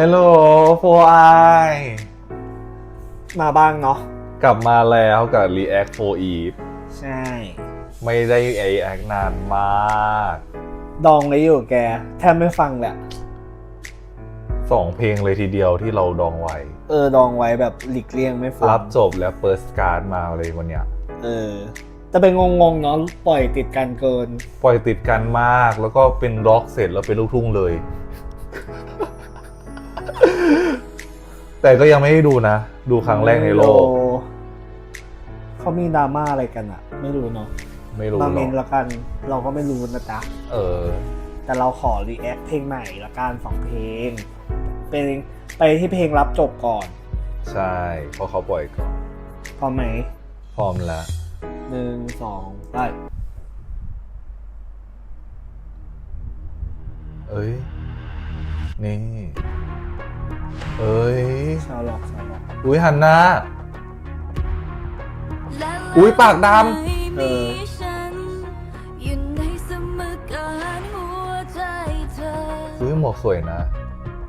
Hello โฟไอมาบ้างเนาะ กลับมาแล้วกับ React 4 Eve ใช่ ไม่ได้ React นานมาก ดองไว้อยู่แก แทบไม่ฟังแหละ สองเพลงเลยทีเดียวที่เราดองไว้ เออ ดองไว้แบบหลีกเลี่ยงไม่ฟัง รับจบแล้วเปิดการ์ดมาเลยวันเนี้ย เออ แต่เป็นงงๆเนาะ ปล่อยติดกันเกิน ปล่อยติดกันมากแล้วก็เป็นร็อกเสร็จแล้วเป็นลูกทุ่งเลย แต่ก็ยังไม่ได้ดูนะ ดูครั้งแรกในโลก เขามีดราม่าอะไรกันอะไม่รู้เนาะไม่รู้มาหรเมอกนละกัน เราก็ไม่รู้นะจ๊ะ เออ แต่เราขอรีแอคเพลงใหม่ละกันสองเพลง เป็นไปที่เพลงรับจบก่อน ใช่เพราะเขาปล่อยก่อน พร้อมไหม พร้อมแล้วหนึ่งสองไปเอ้ย นี่ เอ้ยชาวล็อกชาวล็อกอุ้ยฮันนาอุ๊ยปากดเอออยู่ในสมการหัวใจเธออุ้ยหมวกสวยนะ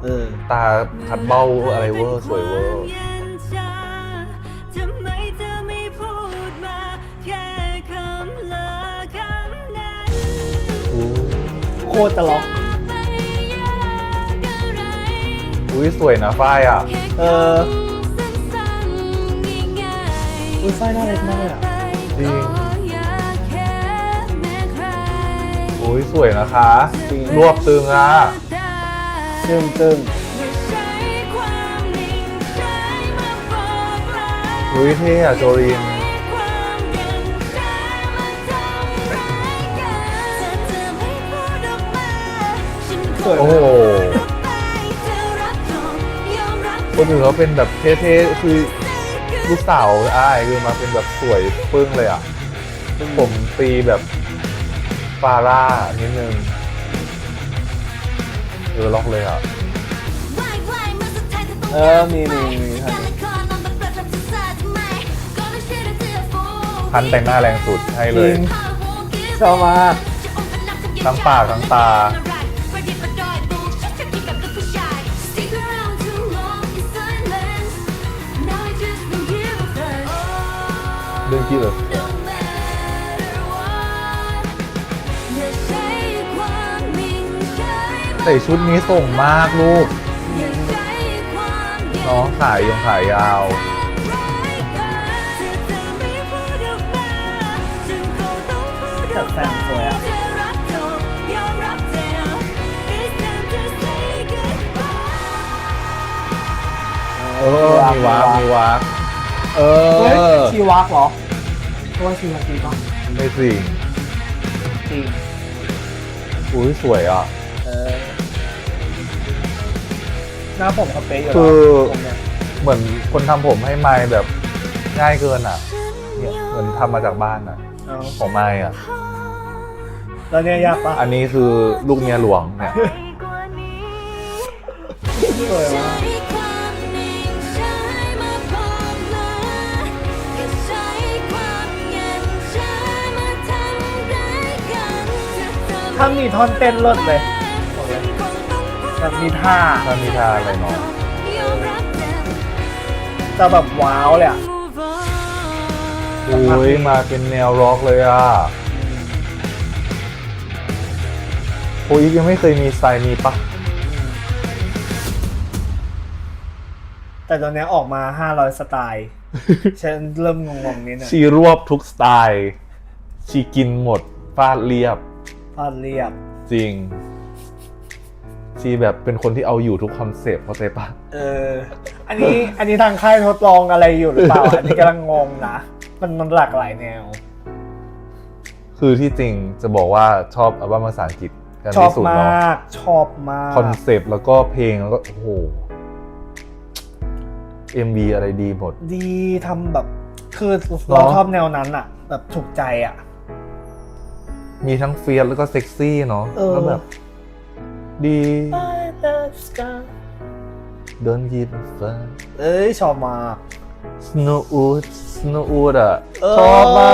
เออ ตาทัดเบ้าอะไรเวอร์สวยเวอร์ทำไมเธอไม่พูดมาแค่คำลาคำนั้นอุ้ยโคตรจะล็อก อุ้ยสวยนะฝ้ายอะ เออสั้นๆง่ายๆอุ๊ยฝ้ายน่ารักมากเลยอะจริงก็อยากแค่แม้ใครอุ้ยสวยนะคะ จริง รวบตึงอะตึงตึงอย่าใช้ความนิ่งใจมาบอกลาอุ้ยเท่อะโจรินความยังใจมาทำร้ายกันถ้าเธอไม่พูดออกมาฉันคสวยงโอ้โห คนอื่นเขาเป็นแบบเท่ๆคือลูกสาวอ้ายคือมาเป็นแบบสวยปึ้งเลยอะผมตีแบบฟาร่านิดนึงเออล็อกเลยอะ เออ มีมีมีครับพันแต่งหน้าแรงสุดให้เลย ชอบมากทั้งปากทั้งตา เรื่องที่แบบใส่ชุดนี้ส่งมากลูกน้องขายยงขายยาวจัดแฟนสวยอะเออมีวากมีวากเอเฮ้ยอ ชีวักเหรอ เพราะว่าชีวักดีป่ะไม่จริงจริงอุ้ยสวยอะ เออหน้าผมเขาเป๊ะอยู่คืแล้วอผมเนี่ยเหมือนคนทำผมให้ไม้แบบง่ายเกินอะ เนี่ยเหมือนทำมาจากบ้านอะ เอาของไม้อะ แล้วเนี่ยยากปะอันนี้คือลูกเมียหลวงเนี่ย สวยมาก ถ้ามีท่อนเต้นเลิศเลยบอกเลยแบบมีท่าถ้ามีท่าอะไรเนาะจะแบบว้าวเลยอะอุ้ยมาเป็นแนวร็อกเลยอะโอ้ยยังไม่เคยมีสไตล์นี้ปะแต่ตอนเนี้ยออกมา 500 สไตล์ ฉันเริ่มงงๆนิดนึงชีรวบทุกสไตล์ ชีกินหมดฟาดเรียบ พาดเรียบ จริง ชีแบบเป็นคนที่เอาอยู่ทุกคอนเซปต์เข้าใจปะเออ อันนี้อันนี้ทางค่ายทดลองอะไรอยู่หรือเปล่า อันนี้กำลังงงนะ มันมันหลากหลายแนว คือที่จริงจะบอกว่าชอบอัลบั้มภาษาอังกฤษกันชอบที่สุดมเนาะาก ชอบมาก คอนเซปต์แล้วก็เพลงแล้วก็โอ้โห MV อะไรดีหมด ดีทำแบบ คือเนเราอะ ชอบแนวนั้นอะแบบถูกใจอะ มีทั้งเฟียสแล้วก็เซ็กซี่เนาะเออ แล้วแบบ ดี Don't give a fuck เอ้ยชอบมาก Snowwood Snowwood อะเออ ชอบมา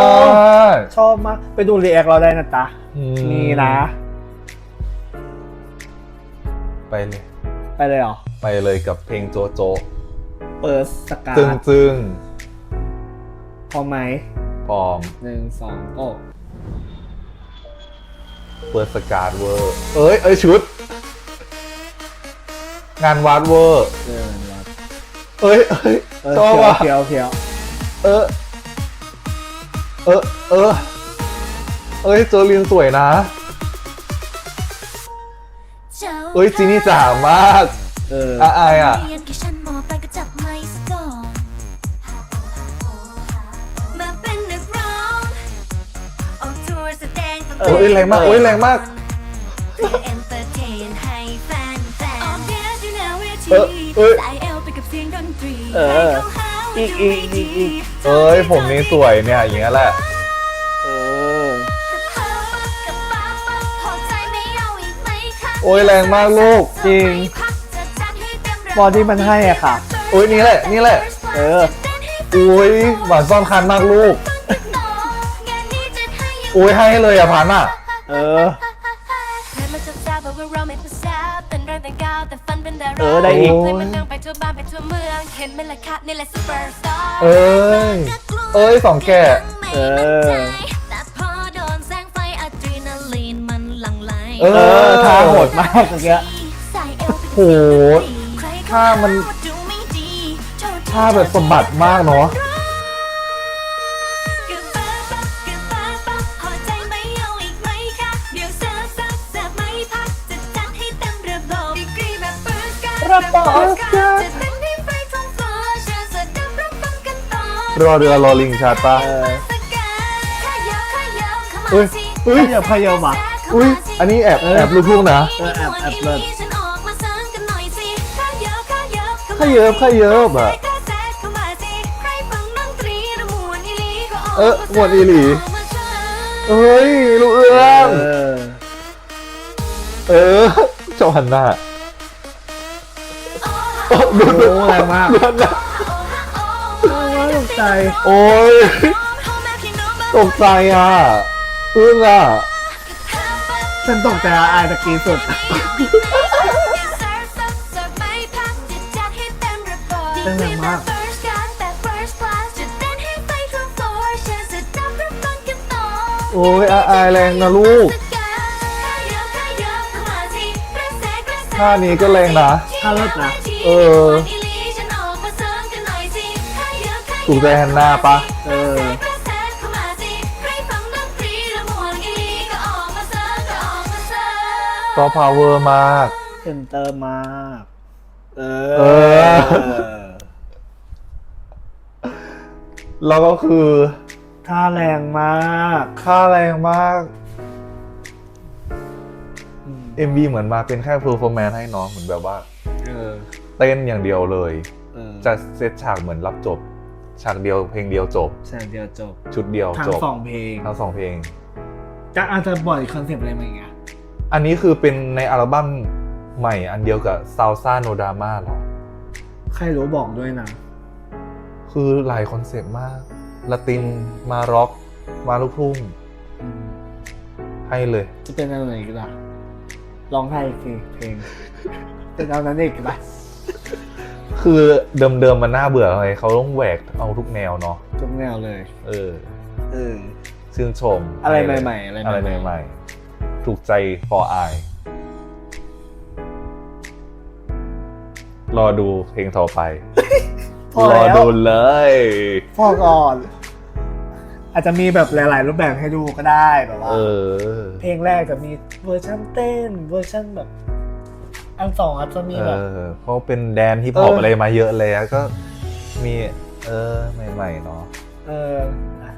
กชอบมาก ไปดูรีแอคเราได้นะจ๊ะอืมีนะ ไปเลย ไปเลยเหรอไไปเลยกับเพลงโจโจเปิดสกาจึงจึงพอไหมพร้อม หนึ่งสองโอ้ เปิดสกาดเวอร์ เอ้ย เอ้ยชุด งานวัดเวอร์เดินวัดเอ้ย เอ้ยเออชอบเขียวอะเขียวเขียวเออ เออ เออ เอ้ยโจลินสวยนะ เอ้ยจีนี่จ๋ามากเอออาอายอะเรียนแค่ฉันมอไปก็จับไมค์ซะก่อนมาเป็นนักร้อง ออกทัวร์แสดงกับเอโอ้ยแรงมากโอ้ยแรงมากเพื่อเอนเตอร์เทนให้แฟนแฟนออกแดนซ์อยู่หน้าเวทีเออเอ้ยสายเอลไปกับเสียงดนตรีเออให้เขาหาว่าอีกจะอีไม่กอีดีกอีกเอ้ยผมนี่สวยเนี่ยอย่างเงี้ยแหละเออกับป๊าป๊าพอใจไม่เอาอีกไหมคะโอ้ยแรงมากลูกจริงบอดี้มันให้อะค่ะ โอ้ยนี่แหละนี่แหละ เออโอ้ยหวานซ่อนคันมากลูก โอ้ยให้เลยอะพันอะ เออเพื่อนมาจะทราบว่าเราไม่ภาษาเป็นเรื่องแต่ก้าวแต่ฟันเป็นดาราเออได้อีกเลยมันดังไปทั่วบ้านไปทั่วเมืองเห็นไหมล่ะคะนี่แหละซูเปอร์สตาร์เอ้ย เอ้ยสองแก่เออแต่พอโดนแสงไฟอะดรีนาลีนมันหลั่งไหลเอเออท่าโหดมากเมื่อกี้ใส่เอวไปโหท่ามันดูไม่ดีท่าแบบสมบัติมากเนาะกึ รระบบจะเต้นให้ไฟทองฟ้าเชิญเสด็จรับฟังกันต่อรอเรือรอลิงชัดปะเออสกาขยับขยับเข้ามาเอ้ยสิเอ้ยขยับขยับอะอุ้ยอันนี้แอบเออแอบลูกทุ่งนะเออแอบแอบเลิศฉันออกมาเสริมกันหน่อยสิขยับขยับขยิบขยิบอะกระแสเข้ามาสิใครฟังดนตรีแล้วมวนอีหลีก็ออกเออม่วนอีหลีออกมาเชิญเอ้ยลูกเอื้อมเออเออเจ้าหันหน้า โอ้ดูโอ้แรงมากดูหันหน้าโอ้ยตกใจ โอ้ยตกใจอะอึ้งอะฉันตกใจอาอายตะกี้สุด เต้นแรงมาก โอ้ยอาอายแรงนะลูก ท่านี้ก็แรงนะท่าเลิศนะ เออ ถูกใจฮันนาปะเออก็พาวเวอร์มาก เซนเตอร์มาก เอเอออ แล้วก็คือ ท่าแรงมาก ค่าแรงมากอืม MV เหมือนมาเป็นแค่เพอร์ฟอร์แมนซ์ให้น้องเหมือนแบบว่าเออเต้นอย่างเดียวเลย เออจะเซตฉากเหมือนรับจบ ฉากเดียวเพลงเดียวจบ แสนเดียวจบชุดเดียวทั้งจบสองเพลงทั้งสองเพลง จะอาจจะบ่อยคอนเซปต์อะไรมาอย่างเงี้ยอันนี้คือเป็นในอัลบั้มใหม่อันเดียวกับ Salsa No Drama หรอ ใครรู้บอกด้วยนะคือหลายคอนเซปต์มากละตินมาร็อก มาลูกทุ่งอืมให้เลย จะเป็นอะไรอีกล่ะ ร้องไห้อีกทีเพลงเป็นเอานั้นอีกล่ะคือเดิมๆมันน่าเบื่อเลยเขาต้องแหวกเอาทุกแนวเนาะทุกแนวเลย เออ เออ ชื่นชมอะไรเลยใหม่ๆอะไรอะไรใหม่ๆใหม่ๆ ถูกใจ for I รอดูเพลงต่อไปพอรอแล้วดูเลย พอก่อน อาจจะมีแบบหลาย ๆ รูปแบบให้ดูก็ได้แบบว่า เออ เพลงแรกจะมีเวอร์ชันเต้นเวอร์ชันแบบ อันสองอาจจะมีเอแบบ อเพราะเป็นแดนฮิปฮอปเอออ อะไรมาเยอะแล้วก็มีเออใหม่ๆเนาะเอออะ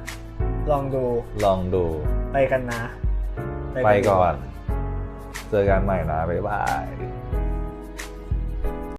ลองดูลองดู ไปกันนะไปก่อน เจอกันใหม่นะ บ๊ายบายบ